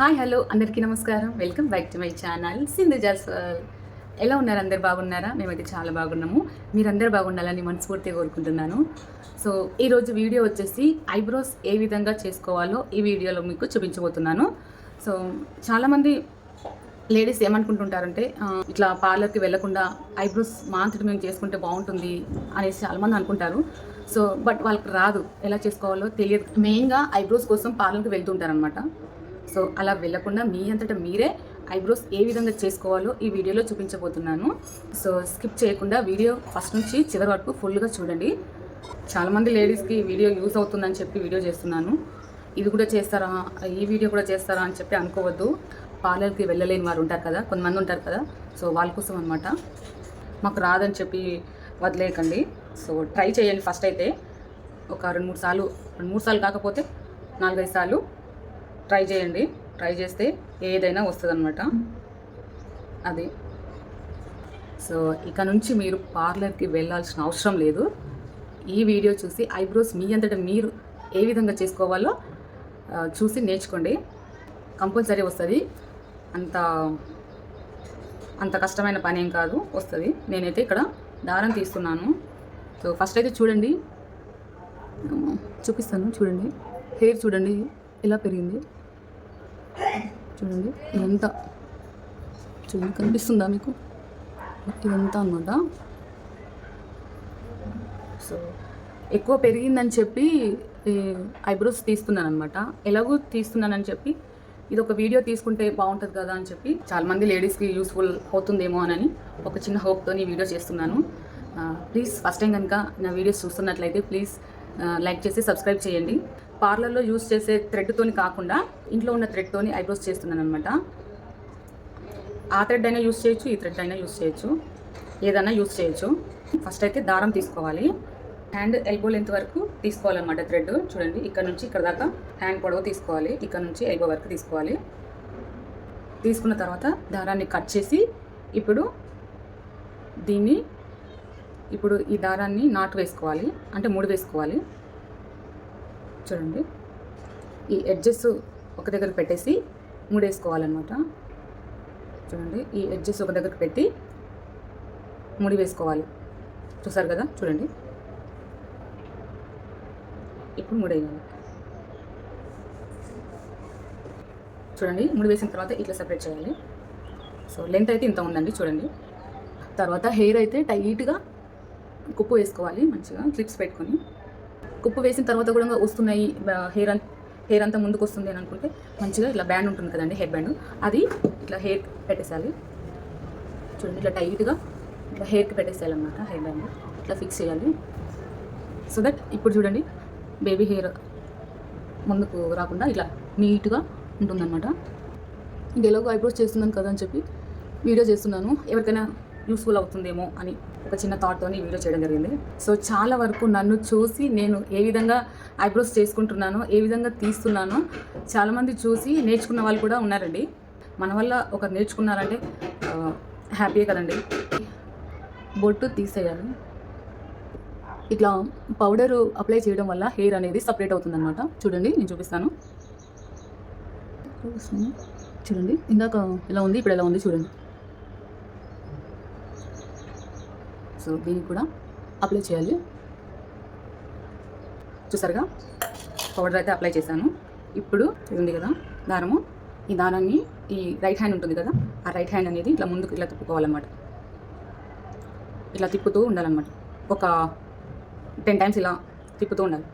Hi hello. అందరికీ నమస్కారం. Welcome back to my channel. Sindhu Jaswal ఎలా ఉన్నారు? అందరు బాగున్నారా? మేమైతే చాలా బాగున్నాము. మీరందరూ బాగుండాలని మనస్ఫూర్తిగా కోరుకుంటున్నాను. సో ఈరోజు వీడియో వచ్చేసి ఐబ్రోస్ ఏ విధంగా చేసుకోవాలో ఈ వీడియోలో మీకు చూపించబోతున్నాను. సో చాలామంది లేడీస్ ఏమనుకుంటుంటారంటే ఇట్లా పార్లర్కి వెళ్ళకుండా ఐబ్రోస్ మాంతటి మేము చేసుకుంటే బాగుంటుంది అనేసి చాలామంది అనుకుంటారు. సో బట్ వాళ్ళకి రాదు. ఎలా చేసుకోవాలో తెలియదు. మెయిన్గా ఐబ్రోస్ కోసం పార్లర్కి వెళ్తుంటారనమాట సో అలా వెళ్ళకుండా మీ అంతటా మీరే ఐబ్రోస్ ఏ విధంగా చేసుకోవాలో ఈ వీడియోలో చూపించబోతున్నాను. సో స్కిప్ చేయకుండా వీడియో ఫస్ట్ నుంచి చివరి వరకు ఫుల్గా చూడండి. చాలామంది లేడీస్కి వీడియో యూస్ అవుతుందని చెప్పి వీడియో చేస్తున్నాను. ఇది కూడా చేస్తారా? ఈ వీడియో కూడా చేస్తారా అని చెప్పి అనుకోవద్దు. పార్లర్కి వెళ్ళలేని వారు ఉంటారు కదా కొంతమంది ఉంటారు కదా సో వాళ్ళ కోసం అనమాట మాకు రాదని చెప్పి వదిలేయకండి. సో ట్రై చేయండి ఫస్ట్ అయితే. ఒక రెండు మూడు సార్లు రెండు మూడు సార్లు కాకపోతే నాలుగైదు సార్లు ట్రై చేయండి. ట్రై చేస్తే ఏదైనా వస్తుంది అనమాట అది. సో ఇక నుంచి మీరు పార్లర్కి వెళ్ళాల్సిన అవసరం లేదు. ఈ వీడియో చూసి ఐబ్రోస్ మీ అంతటా మీరు ఏ విధంగా చేసుకోవాలో చూసి నేర్చుకోండి. కంపల్సరీ వస్తుంది. అంత అంత కష్టమైన పని ఏం కాదు వస్తుంది. నేనైతే ఇక్కడ దారం తీస్తున్నాను. సో ఫస్ట్ అయితే చూడండి. చూపిస్తాను చూడండి. హెయిర్ చూడండి ఎలా పెరిగింది. చూడండి ఇదంతా చూడండి కనిపిస్తుందా మీకు? ఇదంతా అనమాట సో ఎక్కువ పెరిగిందని చెప్పి ఐబ్రోస్ తీస్తున్నాను అనమాట ఎలాగో తీస్తున్నానని చెప్పి ఇది ఒక వీడియో తీసుకుంటే బాగుంటుంది కదా అని చెప్పి చాలామంది లేడీస్కి యూస్ఫుల్ అవుతుందేమో అని ఒక చిన్న హోప్తో ఈ వీడియో చేస్తున్నాను. ప్లీజ్ ఫస్ట్ టైం కనుక నా వీడియోస్ చూస్తున్నట్లయితే ప్లీజ్ లైక్ చేసి సబ్స్క్రైబ్ చేయండి. పార్లర్లో యూస్ చేసే థ్రెడ్తోని కాకుండా ఇంట్లో ఉన్న థ్రెడ్తోని ఐబ్రోస్ చేస్తున్నాను అనమాట ఆ థ్రెడ్ అయినా యూస్ చేయొచ్చు ఈ థ్రెడ్ అయినా యూస్ చేయొచ్చు ఏదైనా యూస్ చేయొచ్చు. ఫస్ట్ అయితే దారం తీసుకోవాలి. హ్యాండ్ ఎల్బో లెంత్ వరకు తీసుకోవాలన్నమాట థ్రెడ్ చూడండి ఇక్కడ నుంచి ఇక్కడ దాకా హ్యాండ్ పొడవు తీసుకోవాలి. ఇక్కడ నుంచి ఎల్బో వరకు తీసుకోవాలి. తీసుకున్న తర్వాత దారాన్ని కట్ చేసి ఇప్పుడు దీన్ని ఇప్పుడు ఈ దారాన్ని నాటు వేసుకోవాలి. అంటే ముడి వేసుకోవాలి. చూడండి. ఈ ఎడ్జెస్ ఒక దగ్గర పెట్టేసి ముడేసుకోవాలన్నమాట. చూడండి ఈ ఎడ్జెస్ ఒక దగ్గర పెట్టి ముడి వేసుకోవాలి చూసారు కదా? చూడండి. ఇప్పుడు ముడేయాలి. చూడండి ముడి వేసిన తర్వాత ఇట్లా సెపరేట్ చేయాలి. సో లెంత్ అయితే ఇంత ఉందండి చూడండి. తర్వాత హెయిర్ అయితే టైట్గా కుప్పు వేసుకోవాలి మంచిగా క్లిప్స్ పెట్టుకొని. కుప్పు వేసిన తర్వాత కూడా వస్తున్నాయి హెయిర్ అంత హెయిర్ అంతా ముందుకు వస్తుంది అని అనుకుంటే మంచిగా ఇట్లా బ్యాండ్ ఉంటుంది కదండి హెయిర్ బ్యాండ్. అది ఇట్లా హెయిర్ పెట్టేసేయాలి. చూడండి ఇట్లా టైట్గా ఇట్లా హెయిర్కి పెట్టేసేయాలి అనమాట హెయిర్ బ్యాండ్. ఇట్లా ఫిక్స్ చేయాలి. సో దట్ ఇప్పుడు చూడండి బేబీ హెయిర్ ముందుకు రాకుండా ఇలా నీట్గా ఉంటుందన్నమాట. ఇంకెలాగో ఐబ్రోస్ చేస్తున్నాను కదా అని చెప్పి వీడియో చేస్తున్నాను. ఎవరికైనా యూస్ఫుల్ అవుతుందేమో అని ఒక చిన్న థాట్తో ఈ వీడియో చేయడం జరిగింది. సో చాలా వరకు నన్ను చూసి నేను ఏ విధంగా ఐబ్రోస్ చేసుకుంటున్నానో ఏ విధంగా తీస్తున్నానో చాలామంది చూసి నేర్చుకున్న వాళ్ళు కూడా ఉన్నారండి. మన వల్ల ఒకరు నేర్చుకున్నారంటే హ్యాపీయే కదండి. బొట్టు తీసేయాలి. ఇట్లా పౌడర్ అప్లై చేయడం వల్ల హెయిర్ అనేది సపరేట్ అవుతుందన్నమాట. చూడండి నేను చూపిస్తాను. చూడండి ఇందాక ఎలా ఉంది ఇప్పుడు ఎలా ఉంది చూడండి. సో దీనికి కూడా అప్లై చేయాలి. చూసారుగా? పౌడర్ అయితే అప్లై చేశాను. ఇప్పుడు ఇది ఉంది కదా దారము. ఈ దారాన్ని ఈ రైట్ హ్యాండ్ ఉంటుంది కదా ఆ రైట్ హ్యాండ్ అనేది ఇట్లా ముందుకు ఇట్లా తిప్పుకోవాలన్నమాట. ఇట్లా తిప్పుతూ ఉండాలన్నమాట. ఒక టెన్ టైమ్స్ ఇలా తిప్పుతూ ఉండాలి.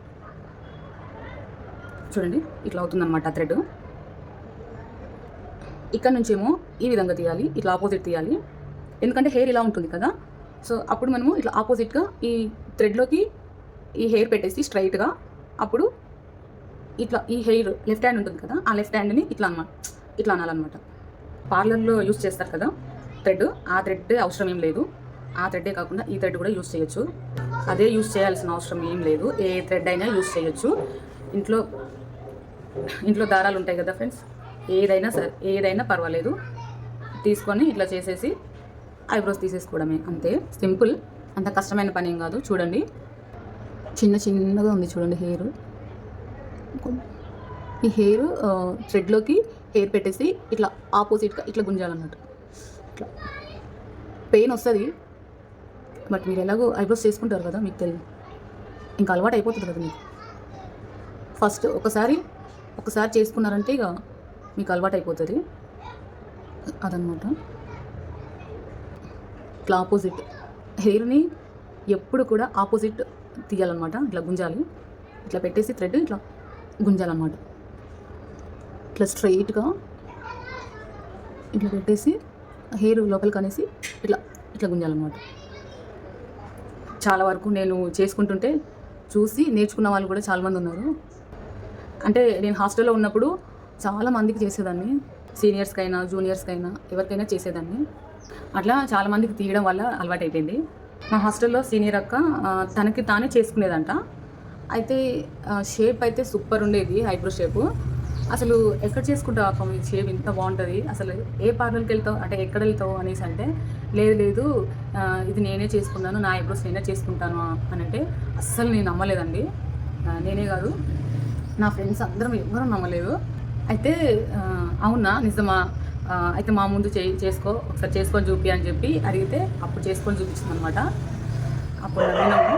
చూడండి ఇట్లా అవుతుందన్నమాట థ్రెడ్ ఇక్కడ నుంచేమో ఈ విధంగా తీయాలి ఇట్లా ఆపోజిట్ తీయాలి. ఎందుకంటే హెయిర్ ఇలా ఉంటుంది కదా సో అప్పుడు మనము ఇట్లా ఆపోజిట్గా ఈ థ్రెడ్లోకి ఈ హెయిర్ పెట్టేసి స్ట్రైట్గా అప్పుడు ఇట్లా ఈ హెయిర్ లెఫ్ట్ హ్యాండ్ ఉంటుంది కదా ఆ లెఫ్ట్ హ్యాండ్ని ఇట్లా అనమాట ఇట్లా అనాలన్నమాట. పార్లర్లో యూస్ చేస్తారు కదా థ్రెడ్ ఆ థ్రెడ్ అవసరం ఏం లేదు. ఆ థ్రెడ్డే కాకుండా ఈ థ్రెడ్ కూడా యూస్ చేయొచ్చు. అదే యూస్ చేయాల్సిన అవసరం ఏం లేదు. ఏ థ్రెడ్ అయినా యూస్ చేయొచ్చు. ఇంట్లో ఇంట్లో దారాలు ఉంటాయి కదా ఫ్రెండ్స్ ఏదైనా సరే ఏదైనా పర్వాలేదు. తీసుకొని ఇట్లా చేసేసి ఐబ్రోస్ తీసేసుకోవడమే అంతే. సింపుల్. అంత కష్టమైన పని ఏం కాదు. చూడండి. చిన్న చిన్నగా ఉంది చూడండి హెయిర్. ఈ హెయిర్ థ్రెడ్లోకి హెయిర్ పెట్టేసి ఇట్లా ఆపోజిట్గా ఇట్లా గుంజాలన్నట్టు ఇట్లా. పెయిన్ వస్తుంది. బట్ మీరు ఎలాగో ఐబ్రోస్ చేసుకుంటారు కదా మీకు తెలియదు ఇంకా అలవాటు అయిపోతుంది కదా మీకు. ఫస్ట్ ఒకసారి ఒకసారి చేసుకున్నారంటే ఇక మీకు అలవాటు అయిపోతుంది. అదనమాట ఇట్లా ఆపోజిట్. హెయిర్ని ఎప్పుడు కూడా ఆపోజిట్ తీయాలన్నమాట. ఇట్లా గుంజాలి. ఇట్లా పెట్టేసి థ్రెడ్ ఇట్లా గుంజాలన్నమాట. ఇట్లా స్ట్రైట్గా ఇట్లా పెట్టేసి హెయిర్ లోపలికి అనేసి ఇట్లా ఇట్లా గుంజాలన్నమాట. చాలా వరకు నేను చేసుకుంటుంటే చూసి నేర్చుకున్న వాళ్ళు కూడా చాలామంది ఉన్నారు. అంటే నేను హాస్టల్లో ఉన్నప్పుడు చాలా మందికి చేసేదాన్ని. సీనియర్స్కైనా జూనియర్స్కైనా ఎవరికైనా చేసేదాన్ని. అట్లా చాలా మందికి తీయడం వల్ల అలవాటు మా హాస్టల్లో సీనియర్ అక్క తనకి తానే చేసుకునేదంట. అయితే షేప్ అయితే సూపర్ ఉండేది ఐబ్రో షేపు. అసలు ఎక్కడ చేసుకుంటావు అక్క? మీ షేప్ ఇంత బాగుంటుంది. అసలు ఏ పార్లర్కి వెళ్తావు? అంటే ఎక్కడ వెళ్తావు అనేసి అంటే లేదు లేదు ఇది నేనే చేసుకున్నాను నా ఐబ్రోస్ నేనే చేసుకుంటాను అని అంటే అస్సలు నేను నమ్మలేదండి. నేనే కాదు. నా ఫ్రెండ్స్ అందరం ఎవరూ నమ్మలేదు. అయితే అవునా నిజమా? అయితే మా ముందు చే చేసుకో ఒకసారి చేసుకొని చూపి అని చెప్పి అడిగితే అప్పుడు చేసుకొని చూపించింది అనమాట అప్పుడు నమ్మినాము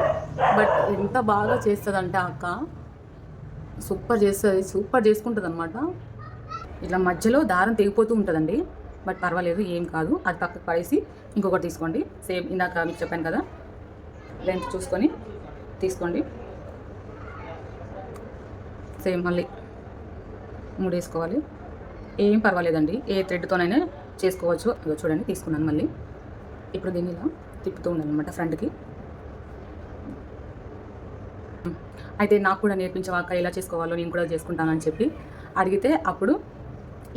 బట్ ఎంత బాగా చేస్తుందంటే అక్క సూపర్ చేస్తుంది సూపర్ చేసుకుంటుంది అనమాట ఇట్లా మధ్యలో దారం తెగిపోతూ ఉంటుందండి. బట్ పర్వాలేదు ఏం కాదు. అది పక్కకు పడేసి ఇంకొకటి తీసుకోండి. సేమ్ ఇందాక మీకు చెప్పాను కదా. లెంత్ చూసుకొని తీసుకోండి. సేమ్ మళ్ళీ మూడు వేసుకోవాలి ఏం పర్వాలేదండి. ఏ థ్రెడ్తోనైనా చేసుకోవచ్చు. ఇదిగో చూడండి తీసుకున్నాను మళ్ళీ. ఇప్పుడు దీన్ని ఇలా తిప్పుతూ ఉండాలి అనమాట ఫ్రంట్కి అయితే నాకు కూడా నేర్పించవాక ఎలా చేసుకోవాలో నేను కూడా చేసుకుంటానని చెప్పి అడిగితే అప్పుడు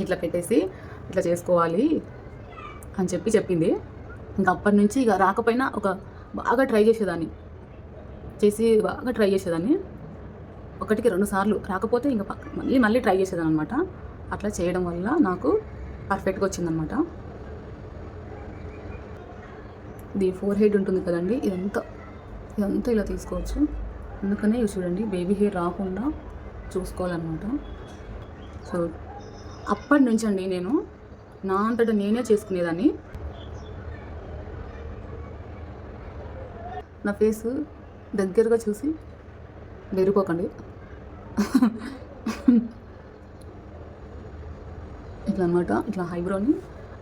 ఇట్లా పెట్టేసి ఇట్లా చేసుకోవాలి అని చెప్పి చెప్పింది. ఇంకా అప్పటి నుంచి ఇక రాకపోయినా ఒక బాగా ట్రై చేసేదాన్ని. చేసి బాగా ట్రై చేసేదాన్ని. ఒకటికి రెండు సార్లు రాకపోతే ఇంకా మళ్ళీ మళ్ళీ ట్రై చేసేదాన్ని అనమాట అట్లా చేయడం వల్ల నాకు పర్ఫెక్ట్గా వచ్చిందనమాట ఇది ఫోర్ హెడ్ ఉంటుంది కదండి ఇదంతా ఇదంతా ఇలా తీసుకోవచ్చు. అందుకనే ఇవి చూడండి బేబీ హెయిర్ రాకుండా చూసుకోవాలన్నమాట. సో అప్పటి నుంచి అండి నేను నా అంతటా నేనే చేసుకునేదాన్ని. నా ఫేస్ దగ్గరగా చూసి బెరుకోకండి ఇట్లా అనమాట ఇట్లా ఐబ్రోని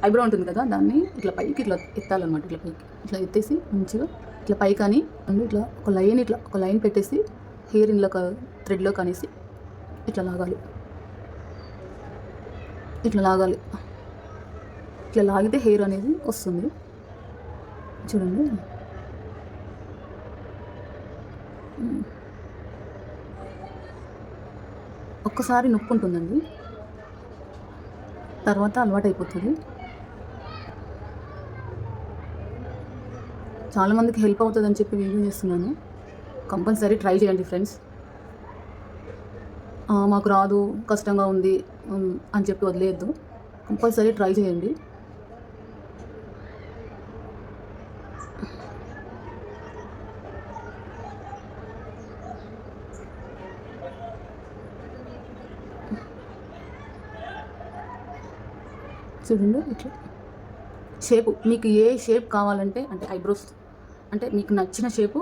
ఐబ్రో ఉంటుంది కదా దాన్ని ఇట్లా పైకి ఇట్లా ఎత్తాలన్నమాట ఇట్లా పైకి ఇట్లా ఎత్తేసి మంచిగా ఇట్లా పైకి కానీ అండ్ ఇట్లా ఒక లైన్ ఇట్లా ఒక లైన్ పెట్టేసి హెయిర్ ఇంట్లో థ్రెడ్లో కనేసి ఇట్లా లాగాలి. ఇట్లా లాగాలి. ఇట్లా లాగితే హెయిర్ అనేది వస్తుంది. చూడండి. ఒక్కసారి నొప్పి ఉంటుందండి తర్వాత అలవాటు అయిపోతుంది చాలామందికి హెల్ప్ అవుతుందని చెప్పి వీడియో చేస్తున్నాను. కంపల్సరీ ట్రై చేయండి ఫ్రెండ్స్. మాకు రాదు కష్టంగా ఉంది అని చెప్పి వదిలేయద్దు. కంపల్సరీ ట్రై చేయండి. చూడండి ఇట్లా. షేపు మీకు ఏ షేప్ కావాలంటే అంటే ఐబ్రోస్ అంటే మీకు నచ్చిన షేపు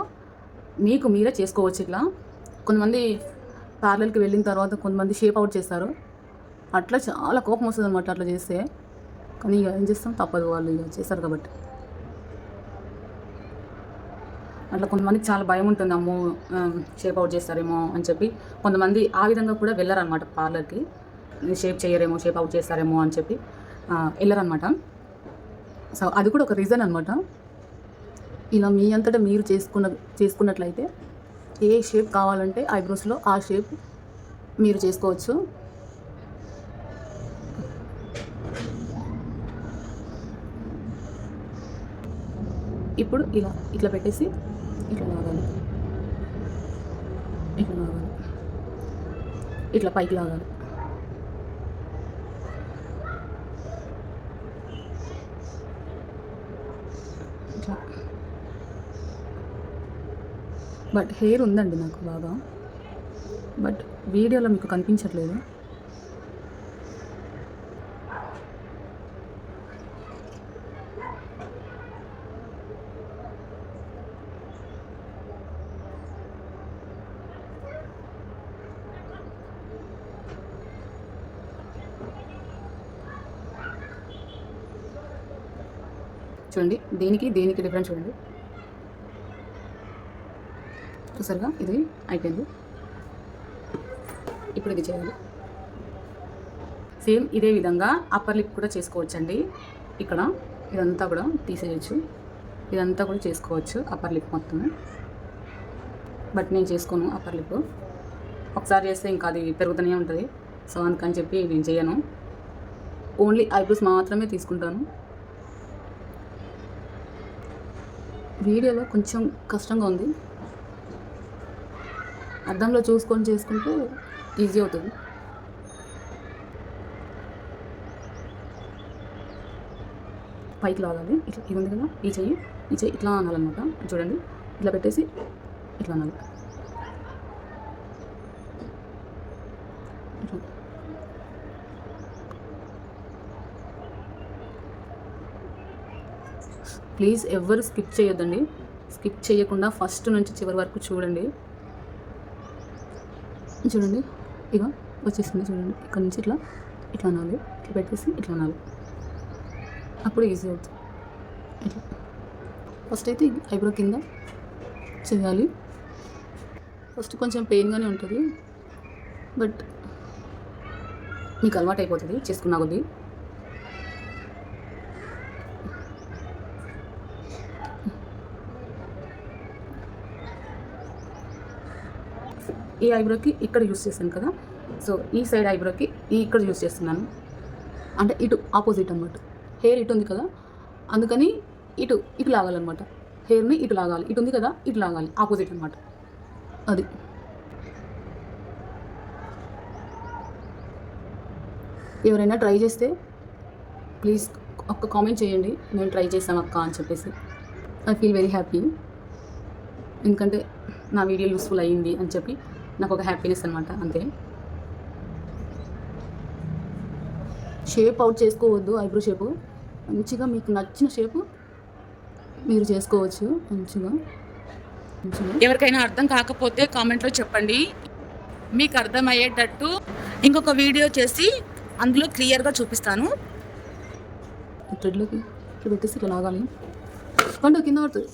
మీకు మీరే చేసుకోవచ్చు ఇట్లా. కొంతమంది పార్లర్కి వెళ్ళిన తర్వాత కొంతమంది షేప్ అవుట్ చేస్తారు. అట్లా చాలా కోపం వస్తుంది అనమాట అట్లా చేస్తే. కానీ ఇక ఏం చేస్తాం? తప్పదు వాళ్ళు ఇక చేస్తారు కాబట్టి. అట్లా కొంతమందికి చాలా భయం ఉంటుంది. అమ్మో షేప్ అవుట్ చేస్తారేమో అని చెప్పి. కొంతమంది ఆ విధంగా కూడా వెళ్ళారనమాట పార్లర్కి షేప్ చేయరేమో షేప్ అవుట్ చేస్తారేమో అని చెప్పి. వెళ్ళరనమాట సో అది కూడా ఒక రీజన్ అనమాట ఇలా మీ అంతటా మీరు చేసుకున్న చేసుకున్నట్లయితే ఏ షేప్ కావాలంటే ఐబ్రోస్లో ఆ షేప్ మీరు చేసుకోవచ్చు. ఇప్పుడు ఇలా ఇట్లా పెట్టేసి ఇట్లా లాగాలి. ఇట్లా లాగాలి. ఇట్లా పైకి లాగాలి. బట్ హెయిర్ ఉందండి నాకు బాగా. బట్ వీడియోలో మీకు కనిపించట్లేదు. చూడండి దీనికి దీనికి డిఫరెన్స్ చూడండి. చూసారుగా ఇది అయిపోయింది. ఇప్పుడు ఇది చేయాలి. సేమ్ ఇదే విధంగా అప్పర్ లిప్ కూడా చేసుకోవచ్చండి. ఇక్కడ ఇదంతా కూడా తీసేయచ్చు. ఇదంతా కూడా చేసుకోవచ్చు అప్పర్ లిప్ మొత్తం బట్ నేను చేసుకోను అప్పర్ లిప్. ఒకసారి చేస్తే ఇంకా అది పెరుగుతూనే ఉంటుంది. సో అందుకని చెప్పి నేను చేయను. ఓన్లీ ఐబ్రోస్ మాత్రమే తీసుకుంటాను. వీడియోలో కొంచెం కష్టంగా ఉంది. అద్దంలో చూసుకొని చేసుకుంటే ఈజీ అవుతుంది. పైకి లాగాలి. ఇట్లా ఇది ఉంది కదా ఈ చెయ్యి ఈ చెయ్యి ఇట్లా అనాలన్నమాట. చూడండి ఇట్లా పెట్టేసి ఇట్లా అనాలి. ఇట్లా. ప్లీజ్ ఎవ్వరు స్కిప్ చేయొద్దండి. స్కిప్ చేయకుండా ఫస్ట్ నుంచి చివరి వరకు చూడండి. చూడండి. ఇక వచ్చేసింది చూడండి. ఇక్కడ నుంచి ఇట్లా ఇట్లా అనాలి. ఇట్లా పెట్టేసి ఇట్లా అనాలి. అప్పుడు ఈజీ అవుతుంది. ఇట్లా. ఫస్ట్ అయితే ఐబ్రో కింద చేయాలి. ఫస్ట్ కొంచెం పెయిన్గానే ఉంటుంది. బట్ మీకు అలవాటు అయిపోతుంది చేసుకున్నా కొద్దీ. ఈ ఐబ్రోకి ఇక్కడ యూస్ చేశాను కదా. సో ఈ సైడ్ ఐబ్రోకి ఈ ఇక్కడ యూస్ చేస్తున్నాను. అంటే ఇటు ఆపోజిట్ అనమాట హెయిర్ ఇటు ఉంది కదా. అందుకని ఇటు ఇటు లాగాలన్నమాట. హెయిర్ని ఇటు లాగాలి. ఇటు ఉంది కదా ఇటు లాగాలి. ఆపోజిట్ అనమాట అది. ఎవరైనా ట్రై చేస్తే ప్లీజ్ ఒక్క కామెంట్ చేయండి. మేము ట్రై చేసాం అక్క అని చెప్పేసి. I feel very happy. ఎందుకంటే నా వీడియో యూస్ఫుల్ అయ్యింది అని చెప్పి నాకు ఒక హ్యాపీనెస్ అనమాట అంతే. షేప్ అవుట్ చేసుకోవద్దు ఐబ్రో షేపు మంచిగా మీకు నచ్చిన షేపు మీరు చేసుకోవచ్చు మంచిగా. ఎవరికైనా అర్థం కాకపోతే కామెంట్లో చెప్పండి. మీకు అర్థమయ్యేటట్టు ఇంకొక వీడియో చేసి అందులో క్లియర్గా చూపిస్తాను. థ్రెడ్లోకి ఇట్లా పెట్టేసి ఇట్లా లాగాలి. పండు కింద పడుతుంది.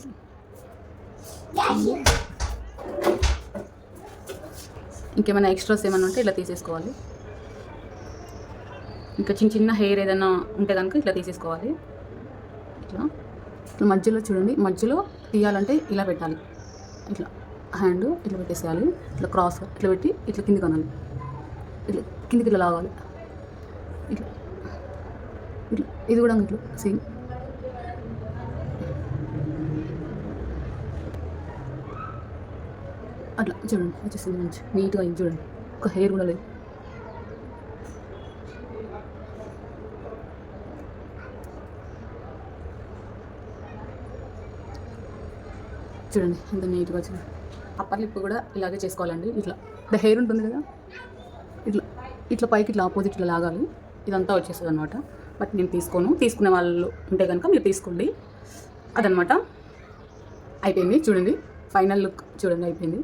ఇంకేమైనా ఎక్స్ట్రాస్ ఏమైనా ఉంటే ఇట్లా తీసేసుకోవాలి. ఇంకా చిన్న చిన్న హెయిర్ ఏదైనా ఉంటే కనుక ఇట్లా తీసేసుకోవాలి. ఇట్లా. ఇట్లా మధ్యలో చూడండి మధ్యలో తీయాలంటే ఇలా పెట్టాలి. ఇట్లా హ్యాండ్ ఇట్లా పెట్టేసేయాలి. ఇట్లా క్రాస్ ఇట్లా పెట్టి ఇట్లా కిందికి అనాలి. ఇట్లా కిందికి ఇట్లా లాగాలి. ఇట్లా. ఇట్లా. ఇది కూడా ఇట్లా సేమ్. అట్లా చూడండి వచ్చేసింది మంచి నీట్గా అయింది చూడండి. ఒక హెయిర్ కూడా లేదు. చూడండి ఎంత నీట్గా వచ్చింది. అప్పర్ లిప్ కూడా ఇలాగే చేసుకోవాలండి ఇట్లా. ద హెయిర్ ఉంటుంది కదా? ఇట్లా ఇట్లా పైకి ఇట్లా ఆపోజిట్ ఇట్లా లాగాలి. ఇదంతా వచ్చేస్తుంది అనమాట బట్ నేను తీసుకోను. తీసుకునే వాళ్ళు ఉంటే కనుక మీరు తీసుకోండి. అదనమాట అయిపోయింది చూడండి. ఫైనల్ లుక్ చూడండి అయిపోయింది.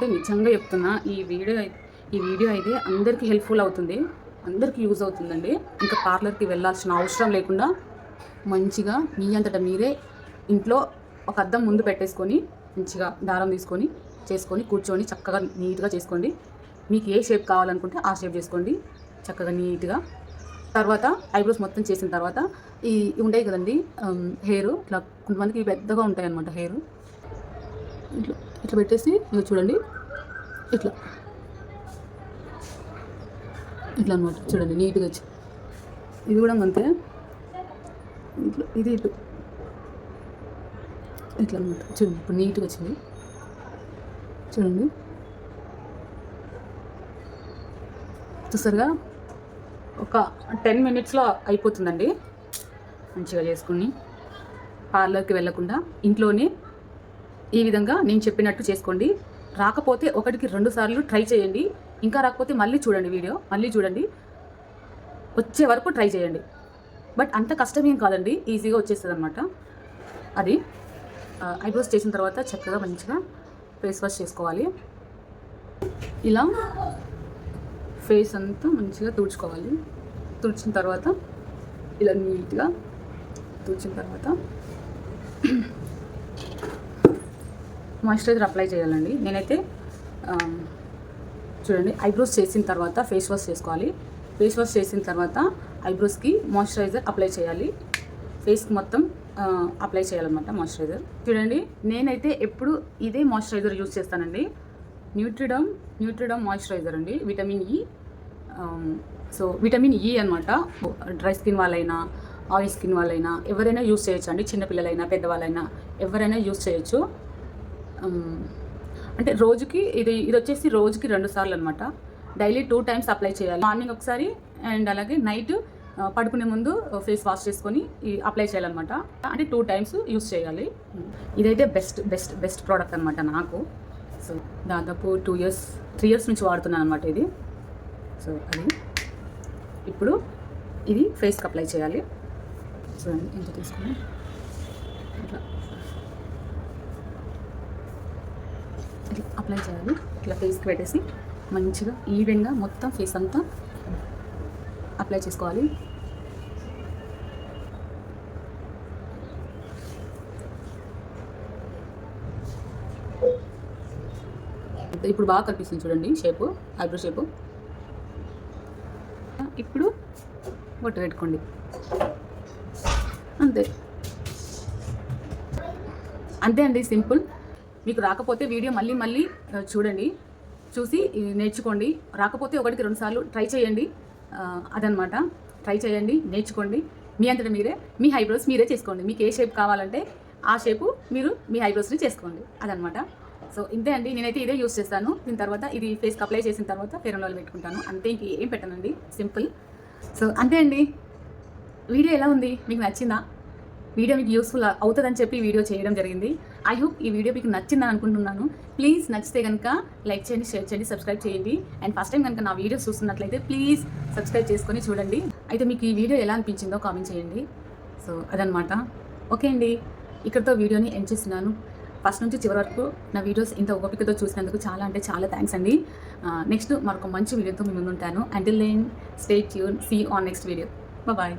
అంటే నిజంగా చెప్తున్నా ఈ వీడియో ఈ వీడియో అయితే అందరికీ హెల్ప్ఫుల్ అవుతుంది. అందరికీ యూజ్ అవుతుందండి. ఇంకా పార్లర్కి వెళ్ళాల్సిన అవసరం లేకుండా మంచిగా మీ అంతటా మీరే ఇంట్లో ఒక అద్దం ముందు పెట్టేసుకొని మంచిగా దారం తీసుకొని చేసుకొని కూర్చొని చక్కగా నీట్గా చేసుకోండి. మీకు ఏ షేప్ కావాలనుకుంటే ఆ షేప్ చేసుకోండి. చక్కగా నీట్గా. తర్వాత ఐబ్రోస్ మొత్తం చేసిన తర్వాత ఈ ఉంటాయి కదండి హెయిర్. ఇట్లా కొంతమందికి పెద్దగా ఉంటాయి అనమాట హెయిర్. ఇట్లా ఇట్లా పెట్టేసి ఇవి చూడండి. ఇట్లా. ఇట్లా అనమాట చూడండి నీట్గా వచ్చి. ఇది కూడా అంతే. ఇట్లా ఇది ఇటు. ఇట్లా అనమాట చూడండి ఇప్పుడు నీట్గా వచ్చింది. చూడండి. చూసారుగా? ఒక టెన్ మినిట్స్లో అయిపోతుందండి. మంచిగా చేసుకుని పార్లర్కి వెళ్ళకుండా ఇంట్లోనే ఈ విధంగా నేను చెప్పినట్టు చేసుకోండి. రాకపోతే ఒకటికి రెండు సార్లు ట్రై చేయండి. ఇంకా రాకపోతే మళ్ళీ చూడండి వీడియో. మళ్ళీ చూడండి. వచ్చే వరకు ట్రై చేయండి. బట్ అంత కష్టం ఏం కాదండి. ఈజీగా వచ్చేస్తుంది అనమాట అది ఐబ్రోస్ చేసిన తర్వాత చక్కగా మంచిగా ఫేస్ వాష్ చేసుకోవాలి. ఇలా ఫేస్ అంతా మంచిగా తుడుచుకోవాలి. తుడిచిన తర్వాత ఇలా నీట్గా తుడిచిన తర్వాత మాయిశ్చరైజర్ అప్లై చేయాలండి. నేనైతే చూడండి ఐబ్రోస్ చేసిన తర్వాత ఫేస్ వాష్ చేసుకోవాలి. ఫేస్ వాష్ చేసిన తర్వాత ఐబ్రోస్కి మాయిశ్చరైజర్ అప్లై చేయాలి. ఫేస్కి మొత్తం అప్లై చేయాలన్నమాట మాయిశ్చరైజర్. చూడండి నేనైతే ఎప్పుడు ఇదే మాయిశ్చరైజర్ యూజ్ చేస్తానండి. న్యూట్రిడమ్ న్యూట్రిడమ్ మాయిశ్చరైజర్ అండి. Vitamin E so vitamin E అనమాట డ్రై స్కిన్ వాళ్ళైనా ఆయిల్ స్కిన్ వాళ్ళైనా ఎవరైనా యూజ్ చేయొచ్చు అండి చిన్నపిల్లలైనా పెద్దవాళ్ళైనా ఎవరైనా యూజ్ చేయొచ్చు. అంటే రోజుకి ఇది ఇది వచ్చేసి రోజుకి రెండు సార్లు అనమాట డైలీ టూ టైమ్స్ అప్లై చేయాలి. మార్నింగ్ ఒకసారి అండ్ అలాగే నైట్ పడుకునే ముందు ఫేస్ వాష్ చేసుకొని అప్లై చేయాలన్నమాట. అంటే టూ టైమ్స్ యూస్ చేయాలి. ఇదైతే బెస్ట్ బెస్ట్ బెస్ట్ ప్రోడక్ట్ అనమాట నాకు. సో దాదాపు టూ ఇయర్స్ త్రీ ఇయర్స్ నుంచి వాడుతున్నాను అనమాట ఇది. సో అది. ఇప్పుడు ఇది ఫేస్కి అప్లై చేయాలి. చూడండి ఎంత తీసుకుని. ఇట్లా అప్లై చేయాలి. ఇట్లా ఫేస్కి పెట్టేసి మంచిగా ఈవెన్గా మొత్తం ఫేస్ అంతా అప్లై చేసుకోవాలి. ఇప్పుడు బాగా కనిపిస్తుంది చూడండి షేపు ఐబ్రో షేపు ఇప్పుడు బొట్టు పెట్టుకోండి. అంతే. అంతే అండి సింపుల్ మీకు రాకపోతే వీడియో మళ్ళీ మళ్ళీ చూడండి. చూసి నేర్చుకోండి. రాకపోతే ఒకటికి రెండుసార్లు ట్రై చేయండి. అదనమాట. ట్రై చేయండి నేర్చుకోండి. మీ అంతటా మీరే మీ హైబ్రోస్ మీరే చేసుకోండి. మీకు ఏ షేప్ కావాలంటే ఆ షేపు మీరు మీ హైబ్రోస్ని చేసుకోండి. అదనమాట. సో ఇంతే అండి. నేనైతే ఇదే యూస్ చేస్తాను. దీని తర్వాత ఇది ఫేస్కి అప్లై చేసిన తర్వాత ఫెరన్ ఆయిల్ పెట్టుకుంటాను. అంతే ఇంక ఏం పెట్టనండి. సింపుల్. సో అంతే అండి. వీడియో ఎలా ఉంది? మీకు నచ్చిందా? వీడియో మీకు యూస్ఫుల్ అవుతుందని చెప్పి వీడియో చేయడం జరిగింది. ఐ హోప్ ఈ వీడియో మీకు నచ్చిందని అనుకుంటున్నాను. ప్లీజ్ నచ్చితే కనుక లైక్ చేయండి షేర్ చేయండి సబ్స్క్రైబ్ చేయండి. అండ్ ఫస్ట్ టైం కనుక నా వీడియోస్ చూస్తున్నట్లయితే ప్లీజ్ సబ్స్క్రైబ్ చేసుకొని చూడండి. అయితే మీకు ఈ వీడియో ఎలా అనిపించిందో కామెంట్ చేయండి. సో అదనమాట ఓకే అండి. ఇక్కడితో వీడియోని ఎండ్ చేస్తున్నాను. ఫస్ట్ నుంచి చివరి వరకు నా వీడియోస్ ఇంత ఓపికతో చూసినందుకు చాలా అంటే చాలా థ్యాంక్స్ అండి. Uh, నెక్స్ట్ మరొక మంచి వీడియోతో మీ ముందు ఉంటాను until then stay tune see on next video bye